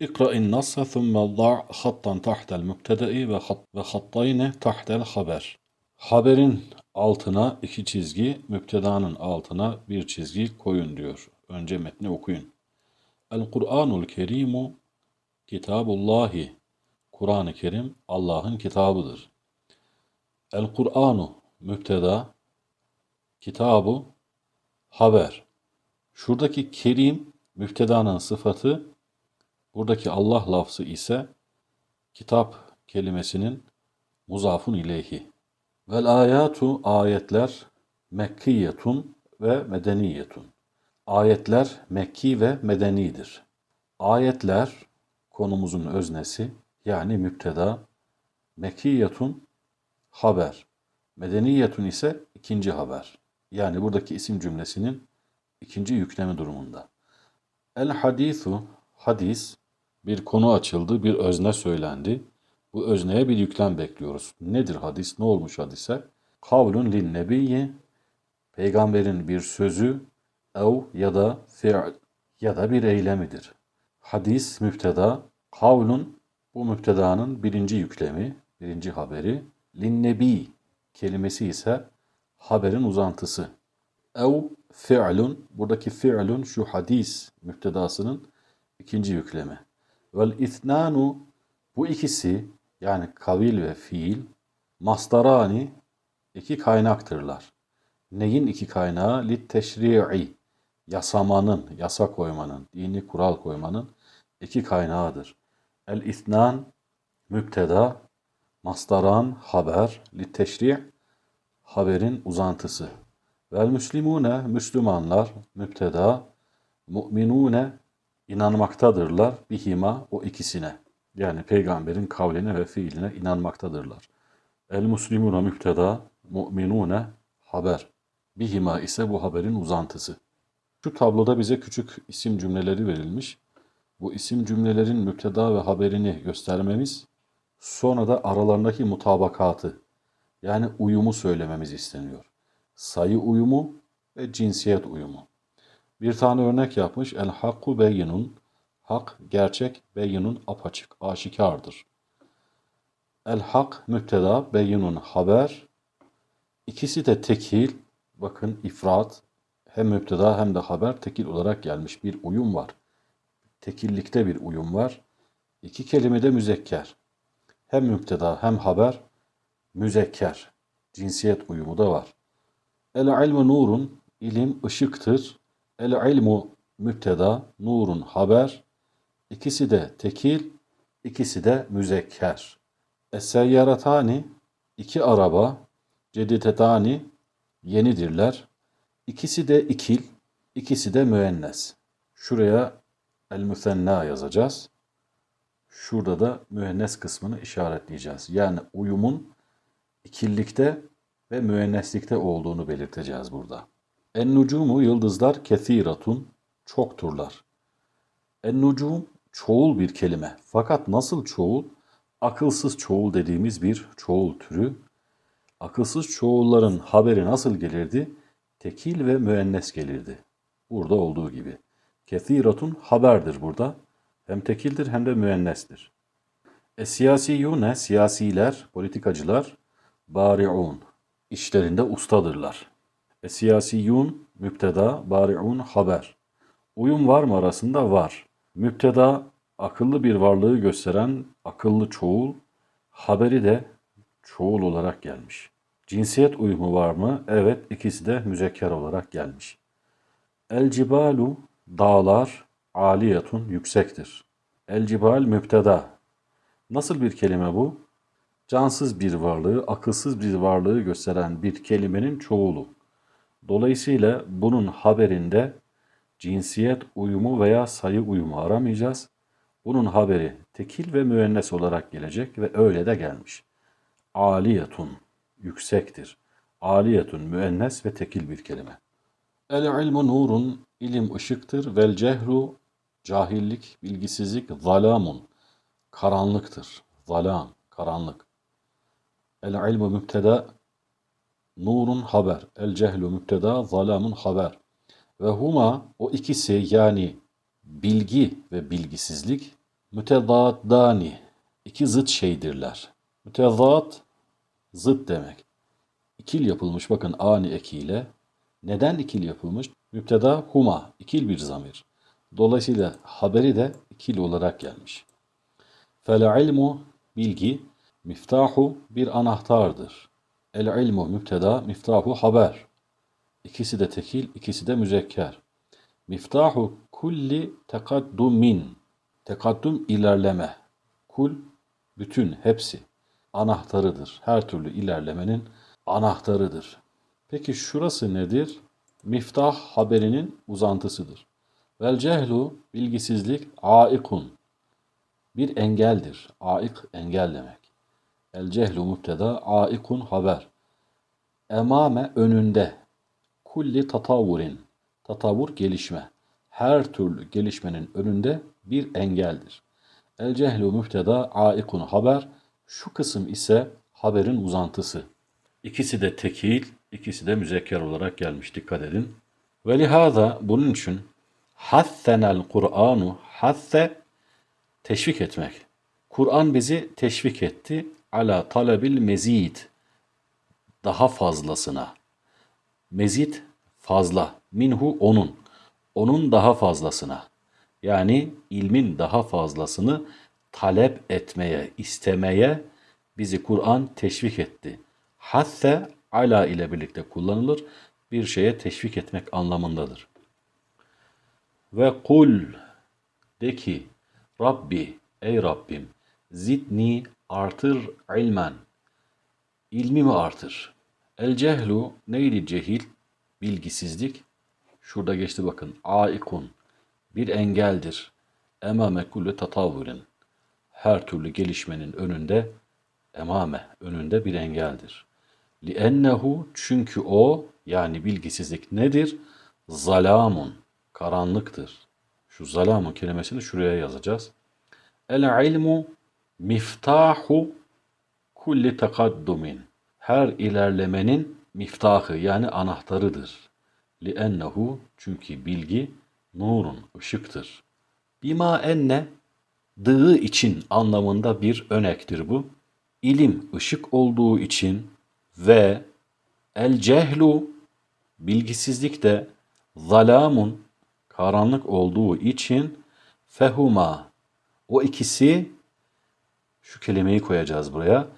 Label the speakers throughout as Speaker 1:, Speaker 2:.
Speaker 1: İkra'in nasa thumma da' hattan tahtel mübtede'i ve, hat, ve hattayne tahtel haber. Haberin altına iki çizgi, müptedanın altına bir çizgi koyun diyor. Önce metni okuyun. El-Kur'anul Kerimu Kitabullahi Kur'an-ı Kerim Allah'ın kitabıdır. El-Kur'anu müpteda kitabu haber. Şuradaki kerim müftedanın sıfatı buradaki Allah lafzı ise kitap kelimesinin muzafun ileyhi. Vel ayatu ayetler mekkiyetun ve medeniyetun. Ayetler Mekki ve medenidir. Ayetler konumuzun öznesi yani müpteda, mekkiyetun haber, medeniyetun ise ikinci haber. Yani buradaki isim cümlesinin ikinci yükleme durumunda. El hadisu, hadis, bir konu açıldı, bir özne söylendi. Bu özneye bir yüklem bekliyoruz. Nedir hadis? Ne olmuş hadise? Kavlun lin nebiyye, peygamberin bir sözü, ev ya da fi'l ya da bir eylemidir. Hadis müpteda, kavlun bu müptedanın birinci yüklemi, birinci haberi. Lin nebi kelimesi ise haberin uzantısı. Ev fi'lun, buradaki fi'lun şu hadis müptedasının ikinci yüklemi. Vel ithnanu, bu ikisi yani kavil ve fiil, mastarani iki kaynaktırlar. Neyin iki kaynağı? Lit teşri'i, yasamanın, yasa koymanın, dini kural koymanın iki kaynağıdır. El ithnan, müpteda, mastaran, haber, lit teşri' haberin uzantısı. Vel müslimune, Müslümanlar, müpteda, mu'minune, inanmaktadırlar, bihima, o ikisine. Yani peygamberin kavline ve fiiline inanmaktadırlar. El muslimuna müpteda, mu'minune, haber. Bihima ise bu haberin uzantısı. Şu tabloda bize küçük isim cümleleri verilmiş. Bu isim cümlelerin müpteda ve haberini göstermemiz, sonra da aralarındaki mutabakatı, yani uyumu söylememiz isteniyor. Sayı uyumu ve cinsiyet uyumu. Bir tane örnek yapmış. El hakku beyinun. Hak, gerçek, beyinun apaçık, aşikardır. El hak müpteda, beyinun haber. İkisi de tekil. Bakın ifrat. Hem müpteda hem de haber tekil olarak gelmiş. Bir uyum var. Tekillikte bir uyum var. İki kelime de müzekker. Hem müpteda hem haber müzekker. Cinsiyet uyumu da var. El ilmu nurun, ilim ışıktır. El ilmu müpteda, nurun haber. İkisi de tekil, ikisi de müzekker. Es-seyyaratani, iki araba, ceditetani, yenidirler. İkisi de ikil, ikisi de müennes. Şuraya el-müsenna yazacağız. Şurada da müennes kısmını işaretleyeceğiz. Yani uyumun ikillikte ve müenneslikte olduğunu belirteceğiz burada. En-nucumu yıldızlar kethiratun çokturlar. En-nucum çoğul bir kelime. Fakat nasıl çoğul? Akılsız çoğul dediğimiz bir çoğul türü. Akılsız çoğulların haberi nasıl gelirdi? Tekil ve müennes gelirdi. Burada olduğu gibi. Kethiratun haberdir burada. Hem tekildir hem de müennestir. E siyasiyune siyasiler, politikacılar bari'un işlerinde ustadırlar. E siyasiyun müpteda, bari'un haber. Uyum var mı arasında? Var. Müpteda akıllı bir varlığı gösteren akıllı çoğul, haberi de çoğul olarak gelmiş. Cinsiyet uyumu var mı? Evet, ikisi de müzekker olarak gelmiş. El cibalu dağlar aliyetun yüksektir. El cibal müpteda. Nasıl bir kelime bu? Cansız bir varlığı, akılsız bir varlığı gösteren bir kelimenin çoğulu. Dolayısıyla bunun haberinde cinsiyet uyumu veya sayı uyumu aramayacağız. Bunun haberi tekil ve müennes olarak gelecek ve öyle de gelmiş. Aliyetun, yüksektir. Aliyetun, müennes ve tekil bir kelime. El ilmu nurun, ilim ışıktır. Vel cehru, cahillik, bilgisizlik, zalamun, karanlıktır. Zalam, karanlık. El ilmu mübteda, nurun haber. El cehlu mübteda, zalamun haber. Ve huma, o ikisi yani bilgi ve bilgisizlik, Mütezaddani. iki zıt şeydirler. Mütezat zıt demek. İkil yapılmış bakın ani ekiyle. Neden ikil yapılmış? Müpteda huma. ikil bir zamir. Dolayısıyla haberi de ikil olarak gelmiş. Fel ilmu bilgi miftahu bir anahtardır. El ilmu müpteda miftahu haber. İkisi de tekil, ikisi de müzekker. Miftahu kulli tekaddumin. Tekaddüm ilerleme. Kul bütün hepsi anahtarıdır. Her türlü ilerlemenin anahtarıdır. Peki şurası nedir? Miftah haberinin uzantısıdır. Vel cehlu bilgisizlik aikun bir engeldir. Aik engel demek. El cehlu müpteda aikun haber. Emame önünde. Kulli tatavvurin. Tatavvur gelişme. Her türlü gelişmenin önünde bir engeldir. El cehlu müpteda aikun haber. Şu kısım ise haberin uzantısı. İkisi de tekil, ikisi de müzekker olarak gelmiş. Dikkat edin. Ve lihaza bunun için hassenel Kur'anu hasse teşvik etmek. Kur'an bizi teşvik etti. Ala talebil mezid. Daha fazlasına. Mezid fazla. Minhu onun. Onun daha fazlasına. Yani ilmin daha fazlasını talep etmeye, istemeye bizi Kur'an teşvik etti. Hasse ala ile birlikte kullanılır. Bir şeye teşvik etmek anlamındadır. Ve kul de ki Rabbi ey Rabbim zidni artır ilmen ilmimi artır. El cehlu neydi cehil? Bilgisizlik. Şurada geçti bakın. Aikun bir engeldir. Emame kullu tatavvurun her türlü gelişmenin önünde emame önünde bir engeldir. Li ennehu çünkü o yani bilgisizlik nedir? Zalamun karanlıktır. Şu zalamun kelimesini şuraya yazacağız. El ilmu miftahu kulli tekaddumin. Her ilerlemenin miftahı yani anahtarıdır. Li ennehu çünkü bilgi nurun ışıktır. Bima enne dığı için anlamında bir örnektir bu. İlim ışık olduğu için ve el cehlu bilgisizlik de zalamun karanlık olduğu için fehuma o ikisi şu kelimeyi koyacağız buraya.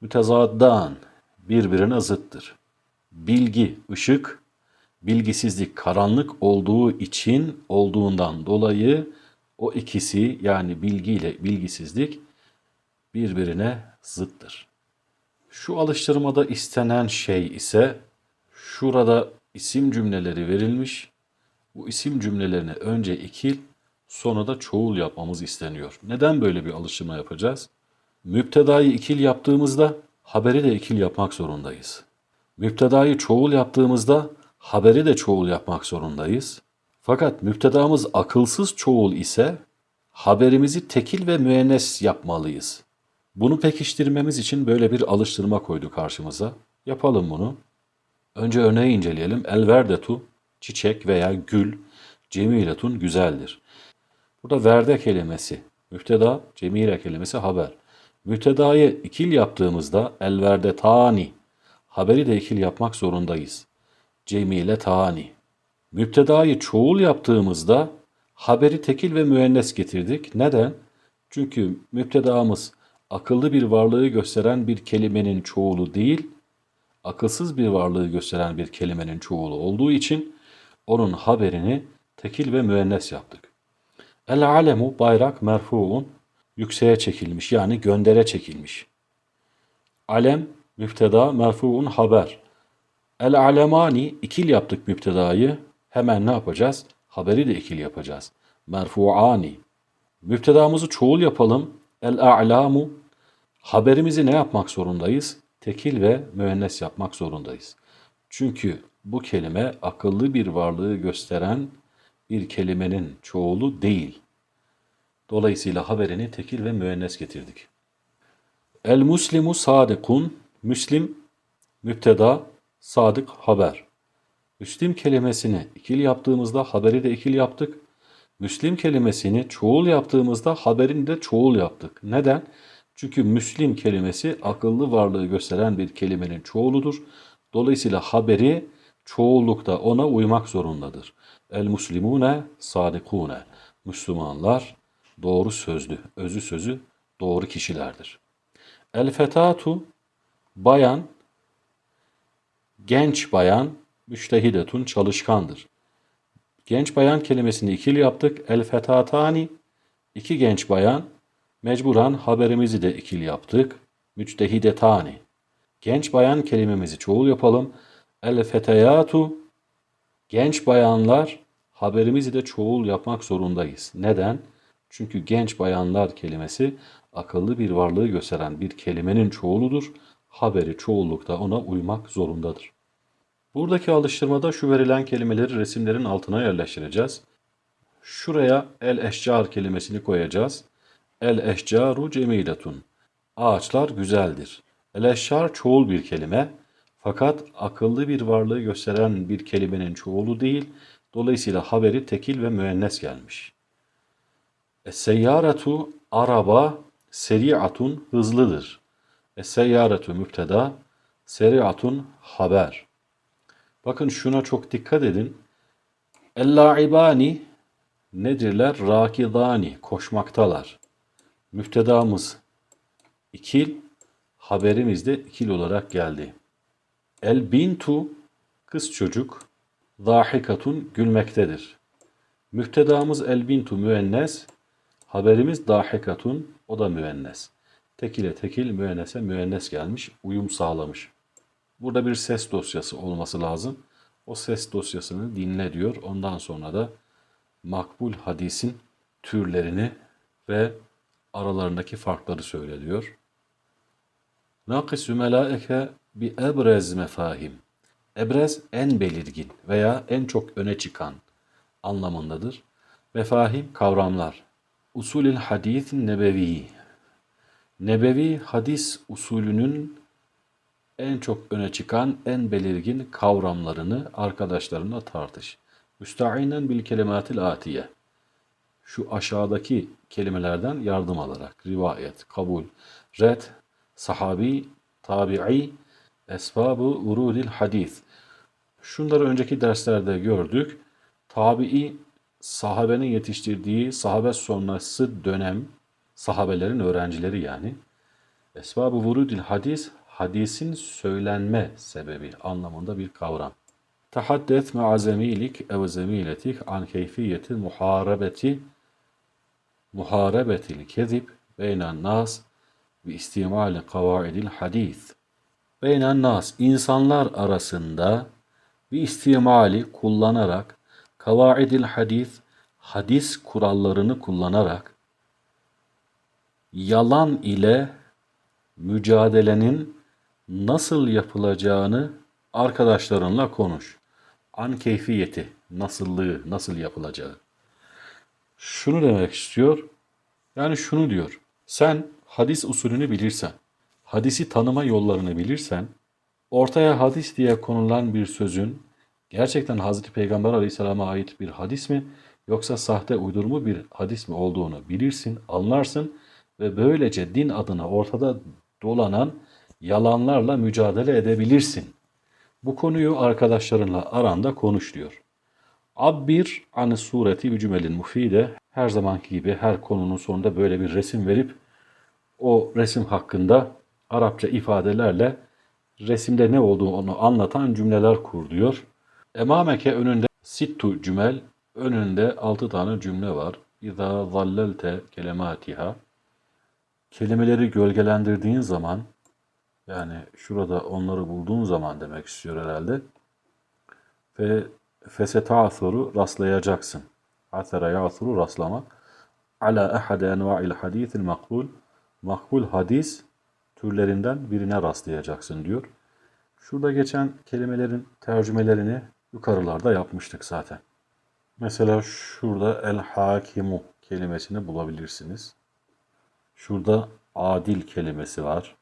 Speaker 1: Mütezaddan birbirine zıttır. Bilgi ışık, bilgisizlik karanlık olduğu için olduğundan dolayı o ikisi yani bilgi ile bilgisizlik birbirine zıttır. Şu alıştırmada istenen şey ise şurada isim cümleleri verilmiş. Bu isim cümlelerini önce ikil, sonra da çoğul yapmamız isteniyor. Neden böyle bir alıştırma yapacağız? Müptedayı ikil yaptığımızda haberi de ikil yapmak zorundayız. Müptedayı çoğul yaptığımızda haberi de çoğul yapmak zorundayız. Fakat müptedamız akılsız çoğul ise haberimizi tekil ve müennes yapmalıyız. Bunu pekiştirmemiz için böyle bir alıştırma koydu karşımıza. Yapalım bunu. Önce örneği inceleyelim. Elverdetu, çiçek veya gül, cemiletun güzeldir. Burada verde kelimesi, müfteda, cemile kelimesi haber. Müftedayı ikil yaptığımızda elverde tani, haberi de ikil yapmak zorundayız. Cemile tani. Müptedayı çoğul yaptığımızda haberi tekil ve müennes getirdik. Neden? Çünkü müptedamız akıllı bir varlığı gösteren bir kelimenin çoğulu değil, akılsız bir varlığı gösteren bir kelimenin çoğulu olduğu için onun haberini tekil ve müennes yaptık. El alemu bayrak merfuun yükseğe çekilmiş yani göndere çekilmiş. Alem müfteda merfuun haber. El alemani ikil yaptık müptedayı. Hemen ne yapacağız? Haberi de ikil yapacağız. Merfuani. Müptedamızı çoğul yapalım. El a'lamu. Haberimizi ne yapmak zorundayız? Tekil ve müennes yapmak zorundayız. Çünkü bu kelime akıllı bir varlığı gösteren bir kelimenin çoğulu değil. Dolayısıyla haberini tekil ve müennes getirdik. El muslimu sadikun, müslim, müpteda, sadık, haber. Müslim kelimesini ikil yaptığımızda haberi de ikil yaptık. Müslim kelimesini çoğul yaptığımızda haberini de çoğul yaptık. Neden? Çünkü Müslim kelimesi akıllı varlığı gösteren bir kelimenin çoğuludur. Dolayısıyla haberi çoğullukta ona uymak zorundadır. El muslimune sadikune. Müslümanlar doğru sözlü, özü sözü doğru kişilerdir. El fetatu bayan, genç bayan, müştehidetun çalışkandır. Genç bayan kelimesini ikili yaptık. El fetatani iki genç bayan. Mecburen haberimizi de ikili yaptık. Müçtehidetani. Genç bayan kelimemizi çoğul yapalım. El feteyatu genç bayanlar haberimizi de çoğul yapmak zorundayız. Neden? Çünkü genç bayanlar kelimesi akıllı bir varlığı gösteren bir kelimenin çoğuludur. Haberi çoğullukta ona uymak zorundadır. Buradaki alıştırmada şu verilen kelimeleri resimlerin altına yerleştireceğiz. Şuraya el eşcar kelimesini koyacağız. El eşcaru cemiletun. Ağaçlar güzeldir. El eşcar çoğul bir kelime. Fakat akıllı bir varlığı gösteren bir kelimenin çoğulu değil. Dolayısıyla haberi tekil ve müennes gelmiş. Es-seyyaretu araba seri'atun hızlıdır. Es-seyyaretu müpteda seri'atun haber. Bakın şuna çok dikkat edin. El-la'ibani nedirler? Rakidani, koşmaktalar. Müftedamız ikil, haberimiz de ikil olarak geldi. El-bintu, kız çocuk, zahikatun, gülmektedir. Müftedamız el-bintu müennes, haberimiz dahikatun, o da müennes. Tekile tekil, müennese müennes gelmiş, uyum sağlamış. Burada bir ses dosyası olması lazım. O ses dosyasını dinle diyor. Ondan sonra da makbul hadisin türlerini ve aralarındaki farkları söyle diyor. Nakisü melaike bi ebrez mefahim. Ebrez en belirgin veya en çok öne çıkan anlamındadır. Mefahim kavramlar. Usulül hadisin nebevi. Nebevi hadis usulünün en çok öne çıkan, en belirgin kavramlarını arkadaşlarına tartış. Müsta'inen bil kelimatil atiye. Şu aşağıdaki kelimelerden yardım alarak rivayet, kabul, red, sahabi, tabi'i, esbabı urudil hadis. Şunları önceki derslerde gördük. Tabi'i sahabenin yetiştirdiği sahabe sonrası dönem sahabelerin öğrencileri yani. Esbabı vurudil hadis hadisin söylenme sebebi anlamında bir kavram. Tahaddet ma'a zemilik ev zemiletik an keyfiyeti muharebeti muharebetil kezib beynen nas ve istimali kavaidil hadis. Beynen nas insanlar arasında bir istimali kullanarak kavaidil hadis hadis kurallarını kullanarak yalan ile mücadelenin nasıl yapılacağını arkadaşlarınla konuş. An keyfiyeti, nasıllığı, nasıl yapılacağı. Şunu demek istiyor. Yani şunu diyor. Sen hadis usulünü bilirsen, hadisi tanıma yollarını bilirsen, ortaya hadis diye konulan bir sözün gerçekten Hazreti Peygamber Aleyhisselam'a ait bir hadis mi yoksa sahte uydurma bir hadis mi olduğunu bilirsin, anlarsın ve böylece din adına ortada dolanan yalanlarla mücadele edebilirsin. Bu konuyu arkadaşlarınla aranda konuş diyor. Abbir an sureti cümelin mufide her zamanki gibi her konunun sonunda böyle bir resim verip o resim hakkında Arapça ifadelerle resimde ne olduğunu anlatan cümleler kur diyor. Emameke önünde sittu cümel, önünde altı tane cümle var. İza zallelte kelimatiha. Kelimeleri gölgelendirdiğin zaman yani şurada onları bulduğun zaman demek istiyor herhalde. Ve feseta'thuru rastlayacaksın. Athara ya'thuru rastlamak. Ala ehade enva'il hadithil makbul. Makbul hadis türlerinden birine rastlayacaksın diyor. Şurada geçen kelimelerin tercümelerini yukarılarda yapmıştık zaten. Mesela şurada el hakimu kelimesini bulabilirsiniz. Şurada adil kelimesi var.